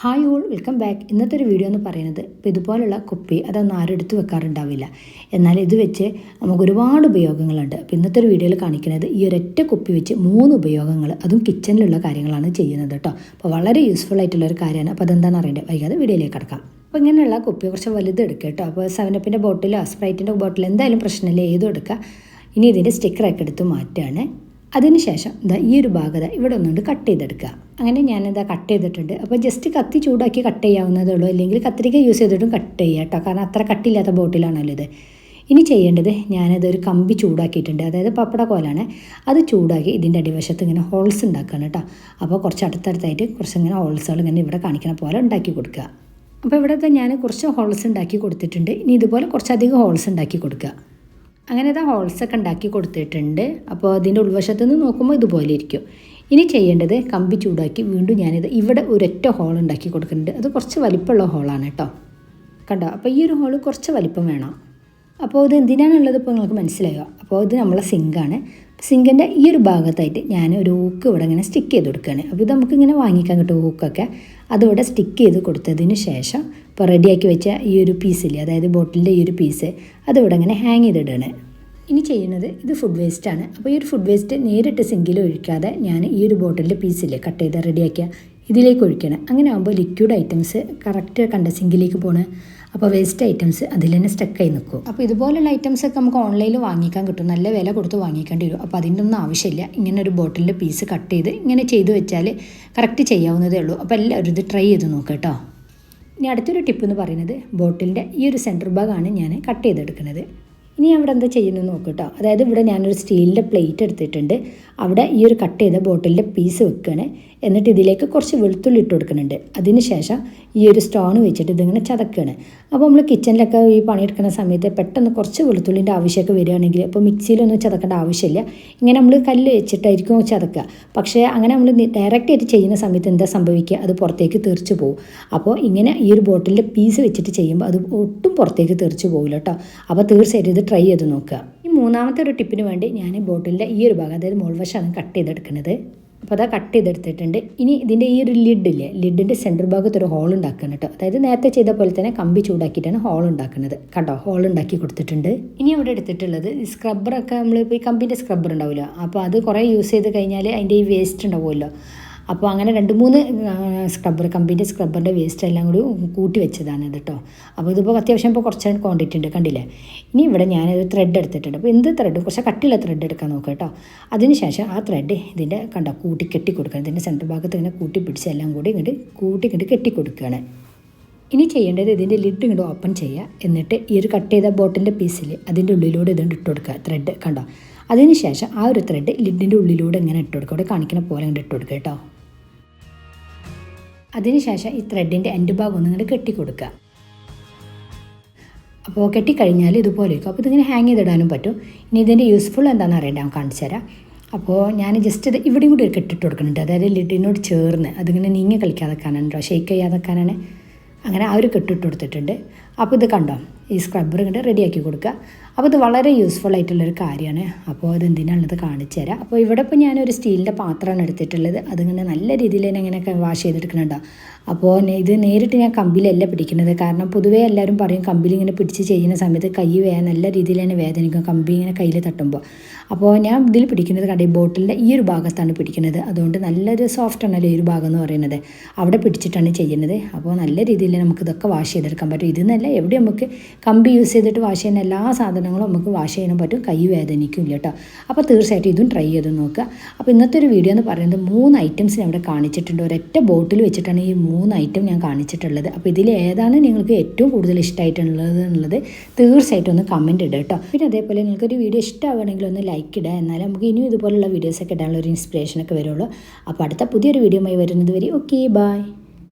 Hi all welcome back ഇന്നത്തെ ഒരു video എന്ന് പറയുന്നത് ഇപ്പോൾ ഇതുപോലുള്ള കുപ്പി അതൊന്നും ആരും എടുത്തു വെക്കാറുണ്ടാവില്ല. എന്നാൽ ഇത് വെച്ച് നമുക്ക് ഒരുപാട് ഉപയോഗങ്ങളുണ്ട്. അപ്പോൾ ഇന്നത്തെ ഒരു വീഡിയോയിൽ കാണിക്കുന്നത് ഈ ഒരൊറ്റ കുപ്പി വെച്ച് മൂന്ന് ഉപയോഗങ്ങൾ അതും കിച്ചണിലുള്ള കാര്യങ്ങളാണ് ചെയ്യുന്നത് കേട്ടോ അപ്പോൾ വളരെ യൂസ്ഫുൾ ആയിട്ടുള്ള ഒരു കാര്യമാണ്. അപ്പോൾ അതെന്താണെന്ന് അറിയേണ്ടത് വൈകാതെ വീഡിയോയിലേക്ക് കടക്കാം. അപ്പോൾ ഇങ്ങനെയുള്ള കുപ്പി കുറച്ച് വലുത് എടുക്കുക കേട്ടോ അപ്പോൾ സെവനപ്പിന്റെ ബോട്ടിലോ സ്പ്രൈറ്റിന്റെ ബോട്ടിലോ എന്തായാലും പ്രശ്നമില്ല. ഏതും എടുക്കുക ഇനി ഇതിന്റെ സ്റ്റിക്കറൊക്കെ എടുത്ത് മാറ്റുകയാണ് അതിനുശേഷം ഇതാ ഈ ഒരു ഭാഗത ഇവിടെ ഒന്നുകൊണ്ട് കട്ട് ചെയ്തെടുക്കുക. അങ്ങനെ ഞാനിതാ കട്ട് ചെയ്തിട്ടുണ്ട്. അപ്പോൾ ജസ്റ്റ് കത്തി ചൂടാക്കി കട്ട് ചെയ്യാവുന്നതേ ഉള്ളൂ. അല്ലെങ്കിൽ കത്രിക യൂസ് ചെയ്തിട്ടും കട്ട് ചെയ്യുക കേട്ടോ കാരണം അത്ര കട്ടില്ലാത്ത ബോട്ടിലാണല്ലോ ഇത്. ഇനി ചെയ്യേണ്ടത് ഞാനത് ഒരു കമ്പി ചൂടാക്കിയിട്ടുണ്ട്. അതായത് പപ്പട കോലാണ്. അത് ചൂടാക്കി ഇതിന്റെ അടിവശത്ത് ഇങ്ങനെ ഹോൾസ് ഉണ്ടാക്കുകയാണ് കേട്ടോ അപ്പോൾ കുറച്ച് അടുത്തടുത്തായിട്ട് കുറച്ച് ഇങ്ങനെ ഹോൾസുകൾ ഇങ്ങനെ ഇവിടെ കാണിക്കണ പോലെ ഉണ്ടാക്കി കൊടുക്കുക. അപ്പോൾ ഇവിടെ ഞാൻ കുറച്ച് ഹോൾസ് ഉണ്ടാക്കി കൊടുത്തിട്ടുണ്ട്. ഇനി ഇതുപോലെ കുറച്ചധികം ഹോൾസ് ഉണ്ടാക്കി കൊടുക്കുക. അങ്ങനെ ഇതാ ഹോൾസൊക്കെ ഉണ്ടാക്കി കൊടുത്തിട്ടുണ്ട്. അപ്പോൾ അതിന്റെ ഉൾവശത്ത് നിന്ന് നോക്കുമ്പോൾ ഇതുപോലെ ഇരിക്കും. ഇനി ചെയ്യേണ്ടത് കമ്പി ചൂടാക്കി വീണ്ടും ഞാനിത് ഇവിടെ ഒരൊറ്റ ഹോൾ ഉണ്ടാക്കി കൊടുക്കുന്നുണ്ട്. അത് കുറച്ച് വലിപ്പമുള്ള ഹോളാണ് കേട്ടോ. കണ്ടോ? അപ്പോൾ ഈ ഒരു ഹോൾ കുറച്ച് വലിപ്പം വേണം. അപ്പോൾ ഇത് എന്തിനാണുള്ളത് ഇപ്പോൾ നിങ്ങൾക്ക് മനസ്സിലായോ? അപ്പോൾ ഇത് നമ്മളെ സിങ്കാണ് സിങ്കിന്റെ ഈ ഒരു ഭാഗത്തായിട്ട് ഞാൻ ഒരു ഊക്ക് ഇവിടെ ഇങ്ങനെ സ്റ്റിക്ക് ചെയ്ത് കൊടുക്കുകയാണ്. അപ്പോൾ ഇത് നമുക്കിങ്ങനെ വാങ്ങിക്കാൻ കിട്ടും ഊക്കൊക്കെ അതിവിടെ സ്റ്റിക്ക് ചെയ്ത് കൊടുത്തതിന് ശേഷം ഇപ്പോൾ റെഡിയാക്കി വെച്ച ഈ ഒരു പീസില്ലേ അതായത് ബോട്ടിലിന്റെ ഈ ഒരു പീസ് അതിവിടെ ഇങ്ങനെ ഹാങ് ചെയ്തിടുകയാണ് ഇനി ചെയ്യുന്നത് ഇത് ഫുഡ് വേസ്റ്റാണ് അപ്പോൾ ഈ ഒരു ഫുഡ് വേസ്റ്റ് നേരിട്ട് സിങ്കിൽ ഒഴിക്കാതെ ഞാൻ ഈ ഒരു ബോട്ടിലിന്റെ പീസില്ലേ കട്ട് ചെയ്ത് റെഡിയാക്കിയ ഇതിലേക്ക് ഒഴിക്കണം. അങ്ങനെ ആകുമ്പോൾ ലിക്വിഡ് ഐറ്റംസ് കറക്റ്റ് കണ്ട സിങ്കിലേക്ക് പോണ്. അപ്പോൾ വേസ്റ്റ് ഐറ്റംസ് അതിൽ തന്നെ സ്റ്റക്കായി നിൽക്കും. അപ്പോൾ ഇതുപോലുള്ള ഐറ്റംസ് ഒക്കെ നമുക്ക് ഓൺലൈനിൽ വാങ്ങിക്കാൻ കിട്ടും. നല്ല വില കൊടുത്ത് വാങ്ങിക്കേണ്ടി വരും. അപ്പോൾ അതിന്റെ ഒന്നും ആവശ്യമില്ല. ഇങ്ങനെ ഒരു ബോട്ടിലിന്റെ പീസ് കട്ട് ചെയ്ത് ഇങ്ങനെ ചെയ്തു വെച്ചാൽ കറക്റ്റ് ചെയ്യാവുന്നതേ ഉള്ളൂ. അപ്പോൾ എല്ലാവരും ഇത് ട്രൈ ചെയ്ത് നോക്കുക കേട്ടോ. ഇനി അടുത്തൊരു ടിപ്പ് എന്ന് പറയുന്നത് ബോട്ടിലിന്റെ ഈ ഒരു സെന്റർ ഭാഗമാണ് ഞാൻ കട്ട് ചെയ്തെടുക്കുന്നത്. ഇനി അവിടെ എന്താ ചെയ്യുന്നത് നോക്കുക കേട്ടോ അതായത് ഇവിടെ ഞാനൊരു സ്റ്റീലിന്റെ പ്ലേറ്റ് എടുത്തിട്ടുണ്ട്. അവിടെ ഈ ഒരു കട്ട് ചെയ്ത ബോട്ടിലിന്റെ പീസ് വെക്കുകയാണ് എന്നിട്ട് ഇതിലേക്ക് കുറച്ച് വെളുത്തുള്ളി ഇട്ട് കൊടുക്കുന്നുണ്ട്. അതിനുശേഷം ഈ ഒരു സ്റ്റോൺ വെച്ചിട്ട് ഇതിങ്ങനെ ചതക്കുകയാണ് അപ്പോൾ നമ്മൾ കിച്ചണിലൊക്കെ ഈ പണിയെടുക്കുന്ന സമയത്ത് പെട്ടെന്ന് കുറച്ച് വെളുത്തുള്ളിന്റെ ആവശ്യമൊക്കെ വരികയാണെങ്കിൽ അപ്പോൾ മിക്സിയിലൊന്നും ചതക്കേണ്ട ആവശ്യമില്ല. ഇങ്ങനെ നമ്മൾ കല്ല് വെച്ചിട്ടായിരിക്കും ചതക്കുക. പക്ഷേ അങ്ങനെ നമ്മൾ ഡയറക്റ്റ് ആയിട്ട് ചെയ്യുന്ന സമയത്ത് എന്താ സംഭവിക്കുക? അത് പുറത്തേക്ക് തീർച്ചു പോകും. അപ്പോൾ ഇങ്ങനെ ഈ ഒരു ബോട്ടിലിന്റെ പീസ് വെച്ചിട്ട് ചെയ്യുമ്പോൾ അത് ഒട്ടും പുറത്തേക്ക് തീർച്ചു പോകില്ല കേട്ടോ അപ്പോൾ തീർച്ചയായിട്ടും ഇത് ട്രൈ ചെയ്ത് നോക്കുക. ഈ മൂന്നാമത്തെ ഒരു ടിപ്പിന് വേണ്ടി ഞാൻ ബോട്ടിലിന്റെ ഈ ഒരു ഭാഗം അതായത് മുൾവശമാണ് കട്ട് ചെയ്തെടുക്കുന്നത് അപ്പോൾ അതാ കട്ട് ചെയ്തെടുത്തിട്ടുണ്ട്. ഇനി ഇതിന്റെ ഈ ഒരു ലിഡില്ലേ ലിഡിന്റെ സെന്റർ ഭാഗത്ത് ഒരു ഹോൾ ഉണ്ടാക്കണം കേട്ടോ അതായത് നേരത്തെ ചെയ്ത പോലെ തന്നെ കമ്പി ചൂടാക്കിയിട്ടാണ് ഹോൾ ഉണ്ടാക്കുന്നത് കണ്ടോ? ഹോൾ ഉണ്ടാക്കി കൊടുത്തിട്ടുണ്ട്. ഇനി ഇവിടെ എടുത്തിട്ടുള്ളത് സ്ക്രബ്ബറൊക്കെ നമ്മൾ ഇപ്പോൾ ഈ കമ്പിന്റെ സ്ക്രബ്ബർ ഉണ്ടാവില്ല അപ്പോൾ അത് കുറേ യൂസ് ചെയ്ത് കഴിഞ്ഞാൽ അതിന്റെ ഈ വേസ്റ്റ് ഉണ്ടാവുമല്ലോ. അപ്പോൾ അങ്ങനെ രണ്ട് മൂന്ന് സ്ക്രബ്ബർ കമ്പിന്റെ സ്ക്രബ്ബറിന്റെ വേസ്റ്റ് എല്ലാം കൂടി കൂട്ടി വെച്ചതാണ് ഇത് കേട്ടോ അപ്പോൾ ഇതിപ്പോൾ അത്യാവശ്യം ഇപ്പോൾ കുറച്ച് ക്വാണ്ടിറ്റി ഉണ്ട് കണ്ടില്ലേ? ഇനി ഇവിടെ ഞാനൊരു ത്രെഡ് എടുത്തിട്ടുണ്ട്. അപ്പോൾ എന്ത് ത്രെഡ് കുറച്ച് കട്ടിയുള്ള ത്രെഡ് എടുക്കാൻ നോക്കുക കേട്ടോ അതിനുശേഷം ആ ത്രെഡ് ഇതിന്റെ കണ്ടോ കൂട്ടി കെട്ടി കൊടുക്കുക ഇതിന്റെ സെന്റർ ഭാഗത്ത് ഇങ്ങനെ കൂട്ടി പിടിച്ച് എല്ലാം കൂടി ഇങ്ങോട്ട് കൂട്ടി ഇങ്ങോട്ട് കെട്ടി കൊടുക്കുകയാണ് ഇനി ചെയ്യേണ്ടത് ഇതിന്റെ ലിഡ് ഇങ്ങോട്ട് ഓപ്പൺ ചെയ്യുക. എന്നിട്ട് ഈ ഒരു കട്ട് ചെയ്ത ബോട്ടിന്റെ പീസിൽ അതിന്റെ ഉള്ളിലൂടെ ഇതുകൊണ്ട് ഇട്ട് കൊടുക്കുക ത്രെഡ് കണ്ടോ? അതിനുശേഷം ആ ഒരു ത്രെഡ് ലിഡിന്റെ ഉള്ളിലൂടെ ഇങ്ങനെ ഇട്ട് കൊടുക്കുക. അവിടെ കാണിക്കുന്ന പോലെ ഇങ്ങോട്ട് ഇട്ട് കൊടുക്കുക കേട്ടോ അതിനുശേഷം ഈ ത്രെഡിന്റെ എൻഡ് ഭാഗം ഒന്ന് ഇങ്ങനെ കെട്ടിക്കൊടുക്കുക. അപ്പോൾ കെട്ടിക്കഴിഞ്ഞാൽ ഇതുപോലെ ഇരിക്കും അപ്പോൾ ഇതിങ്ങനെ ഹാങ് ചെയ്തിടാനും പറ്റും. ഇനി ഇതിന്റെ യൂസ്ഫുൾ എന്താണെന്ന് അറിയണ്ട ഞാൻ കാണിച്ചു തരാം. അപ്പോൾ ഞാൻ ജസ്റ്റ് ഇത് ഇവിടെയും കൂടി കെട്ടിട്ട് കൊടുക്കുന്നുണ്ട്. അതായത് ലിഡിനോട് ചേർന്ന് അതിങ്ങനെ നീങ്ങി കളിക്കാതെ കേട്ടോ ഷെയ്ക്ക് ചെയ്യാതെക്കാനാണ് അങ്ങനെ ആ ഒരു കെട്ടിട്ട് കൊടുത്തിട്ടുണ്ട്. അപ്പോൾ ഇത് കണ്ടോ? ഈ സ്ക്രബ്ബർ ഇങ്ങോട്ട് റെഡിയാക്കി കൊടുക്കുക. അപ്പോൾ ഇത് വളരെ യൂസ്ഫുൾ ആയിട്ടുള്ളൊരു കാര്യമാണ്. അപ്പോൾ അത് എന്തിനാണുള്ളത് കാണിച്ചു തരാം. അപ്പോൾ ഇവിടെ ഇപ്പോൾ ഞാനൊരു സ്റ്റീലിന്റെ പാത്രമാണ് എടുത്തിട്ടുള്ളത്. അതിങ്ങനെ നല്ല രീതിയിൽ തന്നെ ഇങ്ങനെയൊക്കെ വാഷ് ചെയ്തെടുക്കുന്നുണ്ടോ. അപ്പോൾ ഇത് നേരിട്ട് ഞാൻ കമ്പിലല്ല പിടിക്കുന്നത്. കാരണം പൊതുവേ എല്ലാവരും പറയും കമ്പിൽ ഇങ്ങനെ പിടിച്ച് ചെയ്യുന്ന സമയത്ത് കൈ വേ നല്ല രീതിയിൽ തന്നെ വേദനിക്കും. കമ്പി ഇങ്ങനെ കയ്യിൽ തട്ടുമ്പോൾ. അപ്പോൾ ഞാൻ ഇതിൽ പിടിക്കുന്നത് കണ്ട? ഈ ബോട്ടിലിന്റെ ഈ ഒരു ഭാഗത്താണ് പിടിക്കുന്നത്. അതുകൊണ്ട് നല്ലൊരു സോഫ്റ്റ് ആണല്ലോ ഈ ഒരു ഭാഗം എന്ന് പറയുന്നത്. അവിടെ പിടിച്ചിട്ടാണ് ചെയ്യുന്നത്. അപ്പോൾ നല്ല രീതിയിൽ നമുക്ക് ഇതൊക്കെ വാഷ് ചെയ്തെടുക്കാൻ പറ്റും. ഇതെന്നല്ല എവിടെ നമുക്ക് കമ്പി യൂസ് ചെയ്തിട്ട് വാഷ് ചെയ്യുന്ന എല്ലാ സാധനങ്ങളും നമുക്ക് വാഷ് ചെയ്യാൻ പറ്റും. കൈ വേദനിക്കും കേട്ടോ അപ്പോൾ തീർച്ചയായിട്ടും ഇതും ട്രൈ ചെയ്ത് നോക്കുക. അപ്പോൾ ഇന്നത്തെ ഒരു വീഡിയോ എന്ന് പറയുന്നത് മൂന്ന് ഐറ്റംസ് ഞാൻ ഇവിടെ കാണിച്ചിട്ടുണ്ട്. ഒരൊറ്റ ബോട്ടിൽ വെച്ചിട്ടാണ് ഈ മൂന്ന് ഐറ്റം ഞാൻ കാണിച്ചിട്ടുള്ളത്. അപ്പോൾ ഇതിൽ ഏതാണ് നിങ്ങൾക്ക് ഏറ്റവും കൂടുതൽ ഇഷ്ടമായിട്ടുള്ളത് എന്നുള്ളത് തീർച്ചയായിട്ടും ഒന്ന് കമന്റ് ഇടുക കേട്ടോ പിന്നെ അതേപോലെ നിങ്ങൾക്കൊരു വീഡിയോ ഇഷ്ടമാവുകയാണെങ്കിൽ ഒന്ന് ലൈക്ക് ഇടുക. എന്നാലും നമുക്ക് ഇനിയും ഇതുപോലുള്ള വീഡിയോസൊക്കെ ഇടാനുള്ള ഒരു ഇൻസ്പിറേഷനൊക്കെ വരുള്ളൂ. അപ്പോൾ അടുത്ത പുതിയൊരു വീഡിയോയുമായി വരുന്നത് വരെ ഓക്കെ ബായ്